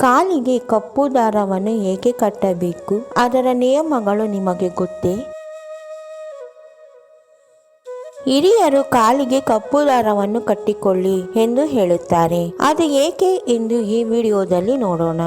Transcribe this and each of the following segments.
ಕಾಲಿಗೆ ಕಪ್ಪು ದಾರವನ್ನು ಏಕೆ ಕಟ್ಟಬೇಕು? ಅದರ ನಿಯಮಗಳು ನಿಮಗೆ ಗೊತ್ತೇ? ಹಿರಿಯರು ಕಾಲಿಗೆ ಕಪ್ಪು ದಾರವನ್ನು ಕಟ್ಟಿಕೊಳ್ಳಿ ಎಂದು ಹೇಳುತ್ತಾರೆ. ಅದು ಏಕೆ ಎಂದು ಈ ವಿಡಿಯೋದಲ್ಲಿ ನೋಡೋಣ.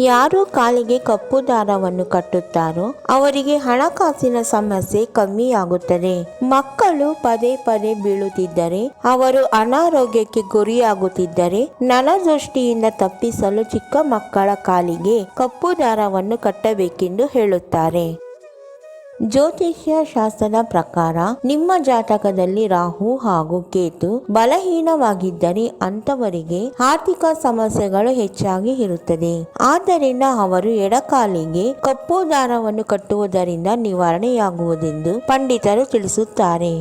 ಯಾರು ಕಾಲಿಗೆ ಕಪ್ಪು ದಾರವನ್ನು ಕಟ್ಟುತ್ತಾರೋ ಅವರಿಗೆ ಹಣಕಾಸಿನ ಸಮಸ್ಯೆ ಕಮ್ಮಿಯಾಗುತ್ತದೆ. ಮಕ್ಕಳು ಪದೇ ಪದೇ ಬೀಳುತ್ತಿದ್ದರೆ, ಅವರು ಅನಾರೋಗ್ಯಕ್ಕೆ ಗುರಿಯಾಗುತ್ತಿದ್ದರೆ, ನರದೃಷ್ಟಿಯಿಂದ ತಪ್ಪಿಸಲು ಚಿಕ್ಕ ಮಕ್ಕಳ ಕಾಲಿಗೆ ಕಪ್ಪು ದಾರವನ್ನು ಕಟ್ಟಬೇಕೆಂದು ಹೇಳುತ್ತಾರೆ. ಜ್ಯೋತಿಷ್ಯ ಶಾಸ್ತ್ರದ ಪ್ರಕಾರ, ನಿಮ್ಮ ಜಾತಕದಲ್ಲಿ ರಾಹು ಹಾಗೂ ಕೇತು ಬಲಹೀನವಾಗಿದ್ದರೆ ಅಂತವರಿಗೆ ಆರ್ಥಿಕ ಸಮಸ್ಯೆಗಳು ಹೆಚ್ಚಾಗಿ ಇರುತ್ತದೆ. ಆದ್ದರಿಂದ ಅವರು ಎಡಕಾಲಿಗೆ ಕಪ್ಪು ದಾರವನ್ನು ಕಟ್ಟುವುದರಿಂದ ನಿವಾರಣೆಯಾಗುವುದೆಂದು ಪಂಡಿತರು ತಿಳಿಸುತ್ತಾರೆ.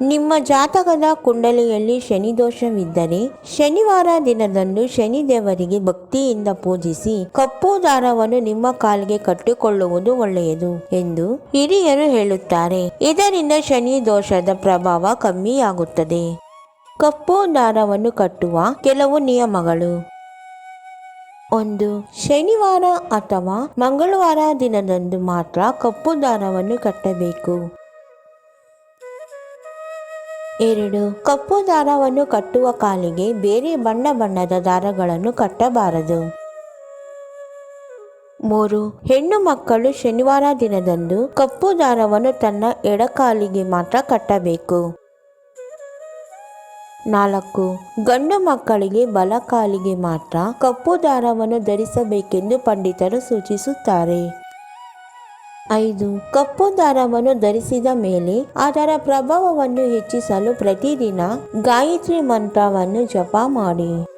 ನಿಮ್ಮ ಜಾತಕದ ಕುಂಡಲಿಯಲ್ಲಿ ಶನಿ ದೋಷವಿದ್ದರೆ ಶನಿವಾರ ದಿನದಂದು ಶನಿ ದೇವರಿಗೆ ಭಕ್ತಿಯಿಂದ ಪೂಜಿಸಿ ಕಪ್ಪು ದಾರವನ್ನು ನಿಮ್ಮ ಕಾಲಿಗೆ ಕಟ್ಟಿಕೊಳ್ಳುವುದು ಒಳ್ಳೆಯದು ಎಂದು ಹಿರಿಯರು ಹೇಳುತ್ತಾರೆ. ಇದರಿಂದ ಶನಿ ದೋಷದ ಪ್ರಭಾವ ಕಮ್ಮಿಯಾಗುತ್ತದೆ. ಕಪ್ಪು ದಾರವನ್ನು ಕಟ್ಟುವ ಕೆಲವು ನಿಯಮಗಳು. ಒಂದು, ಶನಿವಾರ ಅಥವಾ ಮಂಗಳವಾರ ದಿನದಂದು ಮಾತ್ರ ಕಪ್ಪು ದಾರವನ್ನು ಕಟ್ಟಬೇಕು. ಎರಡು, ಕಪ್ಪು ದಾರವನ್ನು ಕಟ್ಟುವ ಕಾಲಿಗೆ ಬೇರೆ ಬಣ್ಣ ಬಣ್ಣದ ದಾರಗಳನ್ನು ಕಟ್ಟಬಾರದು. ಮೂರು, ಹೆಣ್ಣು ಮಕ್ಕಳು ಶನಿವಾರ ದಿನದಂದು ಕಪ್ಪು ದಾರವನ್ನು ತನ್ನ ಎಡಕಾಲಿಗೆ ಮಾತ್ರ ಕಟ್ಟಬೇಕು. ನಾಲ್ಕು, ಗಂಡು ಮಕ್ಕಳಿಗೆ ಬಲಕಾಲಿಗೆ ಮಾತ್ರ ಕಪ್ಪು ದಾರವನ್ನು ಧರಿಸಬೇಕೆಂದು ಪಂಡಿತರು ಸೂಚಿಸುತ್ತಾರೆ. ಐದು. ಕಪ್ಪು ದಾರವನ್ನು ಧರಿಸಿದ ಮೇಲೆ ಅದರ ಪ್ರಭಾವವನ್ನು ಹೆಚ್ಚಿಸಲು ಪ್ರತಿದಿನ ಗಾಯತ್ರಿ ಮಂತ್ರವನ್ನು ಜಪ ಮಾಡಿ.